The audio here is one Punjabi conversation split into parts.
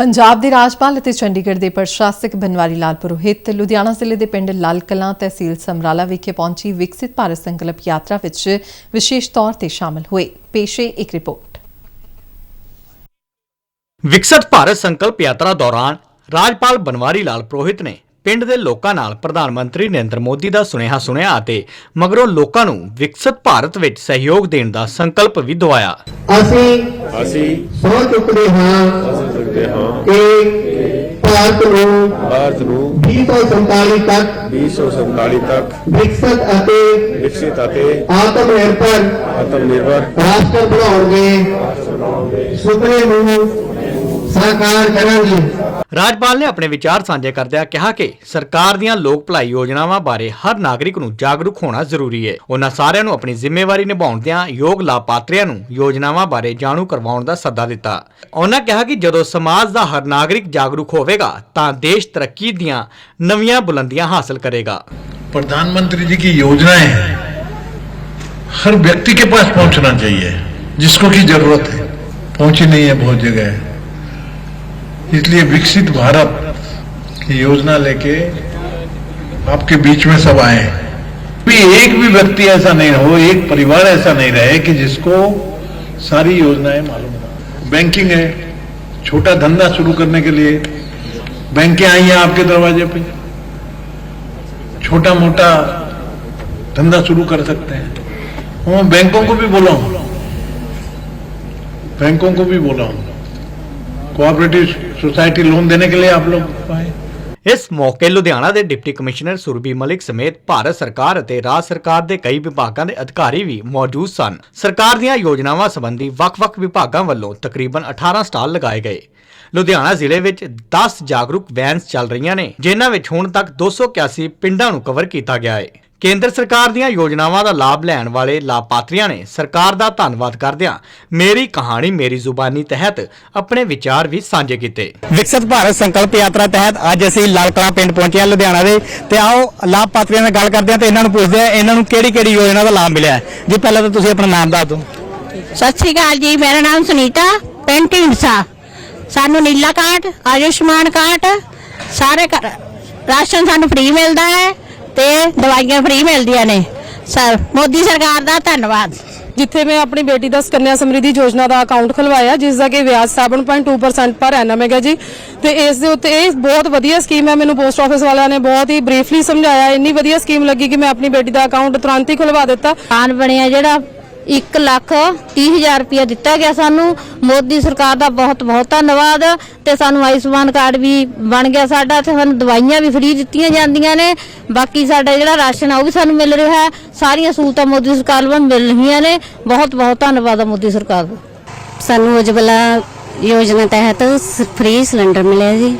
ਪੰਜਾਬ ਦੇ ਰਾਜਪਾਲ ਅਤੇ ਚੰਡੀਗੜ੍ਹ ਦੇ ਪ੍ਰਸ਼ਾਸਕ ਬਨਵਾਰੀ ਲਾਲ ਪੁਰੋਹਿਤ, ਲੁਧਿਆਣਾ ਜ਼ਿਲ੍ਹੇ ਦੇ ਪਿੰਡ ਲਾਲ ਕਲਾਂ ਤਹਿਸੀਲ ਸਮਰਾਲਾ ਵਿਖੇ ਪਹੁੰਚੀ ਵਿਕਸਿਤ ਭਾਰਤ ਸੰਕਲਪ ਯਾਤਰਾ ਵਿੱਚ ਵਿਸ਼ੇਸ਼ ਤੌਰ ਤੇ ਸ਼ਾਮਲ ਹੋਏ। ਪੇਸ਼ੇ ਇੱਕ ਰਿਪੋਰਟ। ਵਿਕਸਿਤ ਭਾਰਤ ਸੰਕਲਪ ਯਾਤਰਾ ਦੌਰਾਨ ਰਾਜਪਾਲ ਬਨਵਾਰੀ ਲਾਲ ਪੁਰੋਹਿਤ ਨੇ ਪਿੰਡ ਦੇ ਲੋਕਾਂ ਨਾਲ ਪ੍ਰਧਾਨ ਮੰਤਰੀ ਨਰਿੰਦਰ ਮੋਦੀ ਦਾ ਸੁਨੇਹਾ ਸੁਣਿਆ ਅਤੇ ਮਗਰੋਂ ਲੋਕਾਂ ਨੂੰ ਵਿਕਸਤ ਭਾਰਤ ਵਿੱਚ ਸਹਿਯੋਗ ਦੇਣ ਦਾ ਸੰਕਲਪ ਵੀ ਦਿਵਾਇਆ। ਅਸੀਂ ਅਸੀਂ ਸਹੁੰ ਚੁੱਕਦੇ ਹਾਂ ਸਕਦੇ ਹਾਂ ਕਿ ਭਾਰਤ ਨੂੰ ਭਾਰਤ ਨੂੰ 2047 ਤੱਕ 2047 ਤੱਕ ਵਿਕਸਤ ਅਤੇ ਵਿਕਸਿਤ ਅਤੇ ਆਤਮ ਨਿਰਭਰ ਆਤਮ ਨਿਰਭਰ ਰਾਸ਼ਟਰ ਬਣਾਉਣ ਦੇ ਸੁਪਨੇ ਨੂੰ ਸਾਕਾਰ ਕਰਾਂਗੇ ਰਾਜਪਾਲ ਨੇ ਆਪਣੇ ਵਿਚਾਰ ਸਾਂਝੇ ਕਰਦਿਆਂ ਕਿਹਾ ਕਿ ਸਰਕਾਰ ਦੀਆਂ ਲੋਕ ਭਲਾਈ ਯੋਜਨਾਵਾਂ ਬਾਰੇ ਹਰ ਨਾਗਰਿਕ ਨੂੰ ਜਾਗਰੂਕ ਹੋਣਾ ਜ਼ਰੂਰੀ ਹੈ ਉਹਨਾਂ ਸਾਰਿਆਂ ਨੂੰ ਆਪਣੀ ਜ਼ਿੰਮੇਵਾਰੀ ਨਿਭਾਉਣਦਿਆਂ ਯੋਗ ਲਾਭਪਾਤਰੀਆਂ ਨੂੰ ਯੋਜਨਾਵਾਂ ਬਾਰੇ ਜਾਣੂ ਕਰਵਾਉਣ ਦਾ ਸੱਦਾ ਦਿੱਤਾ ਉਹਨਾਂ ਕਿਹਾ ਕਿ ਜਦੋਂ ਸਮਾਜ ਦਾ ਹਰ ਨਾਗਰਿਕ ਜਾਗਰੂਕ ਹੋਵੇਗਾ ਤਾਂ ਦੇਸ਼ ਤਰੱਕੀ ਦੀਆਂ ਨਵੀਆਂ ਬੁਲੰਦੀਆਂ ਹਾਸਲ ਕਰੇਗਾ प्रधानमंत्री जी की योजनाएं हैं हर व्यक्ति के पास पहुंचना चाहिए जिसको की जरूरत है पहुंची नहीं है बहुत जगह इसलिए विकसित भारत की योजना लेके आपके बीच में सब आए भी एक भी व्यक्ति ऐसा नहीं हो एक परिवार ऐसा नहीं रहे कि जिसको सारी योजनाएँ मालूम हो। बैंकिंग है, छोटा धंधा शुरू करने के लिए बैंकें आई हैं आपके दरवाजे पे। छोटा मोटा धंधा शुरू कर सकते हैं। बैंकों को भी बोला हूँ। बैंकों को भी बोला हूँ। कोऑपरेटिव सोसाइटी लोन देने के लिए आप लोग आए ਇਸ ਮੌਕੇ ਲੁਧਿਆਣਾ ਦੇ ਡਿਪਟੀ ਕਮਿਸ਼ਨਰ ਸੁਰਬੀ ਮਲਿਕ ਸਮੇਤ ਭਾਰਤ ਸਰਕਾਰ ਅਤੇ ਰਾਜ ਸਰਕਾਰ ਦੇ ਕਈ ਵਿਭਾਗਾਂ ਦੇ ਅਧਿਕਾਰੀ ਵੀ ਮੌਜੂਦ ਸਨ ਸਰਕਾਰ ਦੀਆਂ ਯੋਜਨਾਵਾਂ ਸੰਬੰਧੀ ਵੱਖ-ਵੱਖ ਵਿਭਾਗਾਂ ਵੱਲੋਂ ਤਕਰੀਬਨ 18 ਸਟਾਲ ਲਗਾਏ ਗਏ ਲੁਧਿਆਣਾ ਜ਼ਿਲ੍ਹੇ ਵਿੱਚ 10 ਜਾਗਰੂਕ ਵੈਨਸ ਚੱਲ ਰਹੀਆਂ ਨੇ ਜਿਨ੍ਹਾਂ ਵਿੱਚ ਹੁਣ ਤੱਕ 281 ਪਿੰਡਾਂ ਨੂੰ ਕਵਰ ਕੀਤਾ ਗਿਆ ਹੈ ਕੇਂਦਰ ਸਰਕਾਰ ਦੀਆਂ ਯੋਜਨਾਵਾਂ ਦਾ ਲਾਭ ਲੈਣ ਵਾਲੇ ਲਾਭਪਾਤਰੀਆਂ ਨੇ ਸਰਕਾਰ ਦਾ ਧੰਨਵਾਦ ਕਰਦਿਆਂ ਮੇਰੀ ਕਹਾਣੀ ਮੇਰੀ ਜ਼ੁਬਾਨੀ ਤਹਿਤ ਆਪਣੇ ਵਿਚਾਰ ਵੀ ਸਾਂਝੇ ਕੀਤੇ। ਵਿਕਸਿਤ ਭਾਰਤ ਸੰਕਲਪ ਯਾਤਰਾ ਤਹਿਤ ਅੱਜ ਅਸੀਂ ਲਾਲ ਕਲਾਂ ਪਿੰਡ ਪਹੁੰਚੇ ਹਾਂ ਲੁਧਿਆਣਾ ਦੇ ਤੇ ਆਓ ਲਾਭਪਾਤਰੀਆਂ ਨਾਲ ਗੱਲ ਕਰਦੇ ਹਾਂ ਤੇ ਇਹਨਾਂ ਨੂੰ ਪੁੱਛਦੇ ਹਾਂ ਇਹਨਾਂ ਨੂੰ ਕਿਹੜੀ ਕਿਹੜੀ ਯੋਜਨਾ ਦਾ ਲਾਭ ਮਿਲਿਆ ਹੈ। ਜੀ ਪਹਿਲਾਂ ਤਾਂ ਤੁਸੀਂ ਆਪਣਾ ਨਾਮ ਦੱਸ ਦਿਓ। ਸਤਿ ਸ਼੍ਰੀ ਅਕਾਲ ਜੀ ਮੇਰਾ ਨਾਮ ਸੁਨੀਤਾ ਪਿੰਡ ਢੀਂਡਸਾ। ਸਾਨੂੰ ਨੀਲਾ ਕਾਰਡ ਆਯੁਸ਼ਮਾਨ ਕਾਰਡ ਸਾਰੇ ਘਰ- ਰਾਸ਼ਨ ਸਾਨੂੰ ਫ੍ਰੀ ਮਿਲਦਾ ਹੈ। ਤੇ ਦਵਾਈਆਂ ਫ੍ਰੀ ਮਿਲਦੀਆਂ ਨੇ। ਸਰ ਮੋਦੀ ਸਰਕਾਰ ਦਾ ਧੰਨਵਾਦ। ਜਿੱਥੇ ਮੈਂ ਆਪਣੀ ਬੇਟੀ ਦਾ ਸਕੰਨਿਆ ਸਮਰਿੱਧੀ ਯੋਜਨਾ ਦਾ ਅਕਾਊਂਟ ਖੁਲਵਾਇਆ ਜਿਸ ਦਾ ਕਿ ਵਿਆਜ 7.2% ਪਰ ਐਨਮ ਹੈਗਾ ਜੀ। ਤੇ ਇਸ ਦੇ ਉੱਤੇ ਇਹ ਬਹੁਤ ਵਧੀਆ ਸਕੀਮ ਹੈ ਮੈਨੂੰ ਪੋਸਟ ਆਫਿਸ ਵਾਲਿਆਂ ਨੇ ਬਹੁਤ ਹੀ ਬਰੀਫਲੀ ਸਮਝਾਇਆ। ਇੰਨੀ ਵਧੀਆ ਸਕੀਮ ਲੱਗੀ ਕਿ ਮੈਂ ਆਪਣੀ ਬੇਟੀ ਦਾ ਅਕਾਊਂਟ ਤੁਰੰਤ ਹੀ ਖੁਲਵਾ ਦਿੱਤਾ। ਆਨ ਬਣਿਆ ਜਿਹੜਾ 1 ਲੱਖ 30 ਹਜ਼ਾਰ ਰੁਪਇਆ ਦਿੱਤਾ ਗਿਆ ਸਾਨੂੰ। ਮੋਦੀ ਸਰਕਾਰ ਦਾ ਬਹੁਤ ਬਹੁਤ ਧੰਨਵਾਦ ਤੇ ਸਾਨੂੰ ਆਯੁਸ਼ਮਾਨ ਕਾਰਡ ਵੀ ਬਣ ਗਿਆ ਸਾਡਾ ਤੇ ਸਾਨੂੰ ਦਵਾਈਆਂ ਵੀ ਫ੍ਰੀ ਦਿੱਤੀਆਂ ਜਾਂਦੀਆਂ ਨੇ। ਬਾਕੀ ਸਾਡਾ ਜਿਹੜਾ ਰਾਸ਼ਨ ਆ ਉਹ ਵੀ ਸਾਨੂੰ ਮਿਲ ਰਿਹਾ ਹੈ। ਸਾਰੀਆਂ ਸਹੂਲਤਾਂ ਮੋਦੀ ਸਰਕਾਰ ਵੱਲੋਂ ਮਿਲ ਰਹੀਆਂ ਨੇ। ਬਹੁਤ ਬਹੁਤ ਧੰਨਵਾਦ ਆ ਮੋਦੀ ਸਰਕਾਰ ਦਾ। ਸਾਨੂੰ ਉਜਵਲਾ ਯੋਜਨਾ ਤਹਿਤ ਫ੍ਰੀ ਸਿਲੰਡਰ ਮਿਲਿਆ ਜੀ।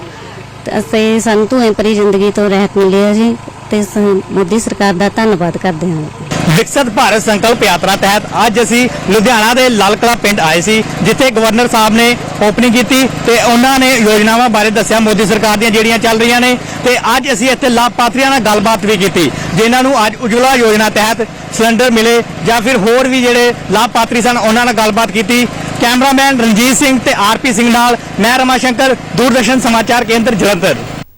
ਤੇ ਸਾਨੂੰ ਧੂਏ ਭਰੀ ਜ਼ਿੰਦਗੀ ਤੋਂ ਰਹਿਤ ਮਿਲਿਆ ਜੀ। ਤੇ ਮੋਦੀ ਸਰਕਾਰ ਦਾ ਧੰਨਵਾਦ ਕਰਦੇ ਹਾਂ। ਵਿਕਸਿਤ ਭਾਰਤ ਸੰਕਲਪ ਯਾਤਰਾ ਤਹਿਤ ਅੱਜ ਅਸੀਂ ਲੁਧਿਆਣਾ ਦੇ ਲਾਲ ਪਿੰਡ ਆਏ ਸੀ, ਜਿੱਥੇ ਗਵਰਨਰ ਸਾਹਿਬ ਨੇ ਓਪਨਿੰਗ ਕੀਤੀ ਤੇ ਉਹਨਾਂ ਨੇ ਯੋਜਨਾਵਾਂ ਬਾਰੇ ਦੱਸਿਆ। ਮੋਦੀ ਸਰਕਾਰ ਦੀਆਂ ਜਿਹੜੀਆਂ ਚੱਲ ਰਹੀਆਂ ਨੇ ਤੇ ਅੱਜ ਅਸੀਂ ਇੱਥੇ ਲਾਭਪਾਤਰੀਆਂ ਨਾਲ ਗੱਲਬਾਤ ਵੀ ਕੀਤੀ, ਜਿਨ੍ਹਾਂ ਨੂੰ ਅੱਜ ਉਜਵਲਾ ਯੋਜਨਾ ਤਹਿਤ ਸਿਲੰਡਰ ਮਿਲੇ ਜਾਂ ਫਿਰ ਹੋਰ ਵੀ ਜਿਹੜੇ ਲਾਭਪਾਤਰੀ ਸਨ, ਉਹਨਾਂ ਨਾਲ ਗੱਲਬਾਤ ਕੀਤੀ। ਕੈਮਰਾਮੈਨ ਰਣਜੀਤ ਸਿੰਘ ਤੇ ਆਰਪੀ ਸਿੰਘ ਨਾਲ, ਮੈਂ ਰਮਾ ਸ਼ੰਕਰ ਦੂਰਦਰਸ਼ਨ ਸਮਾਚਾਰ ਕੇਂਦਰ ਜਲੰਧਰ।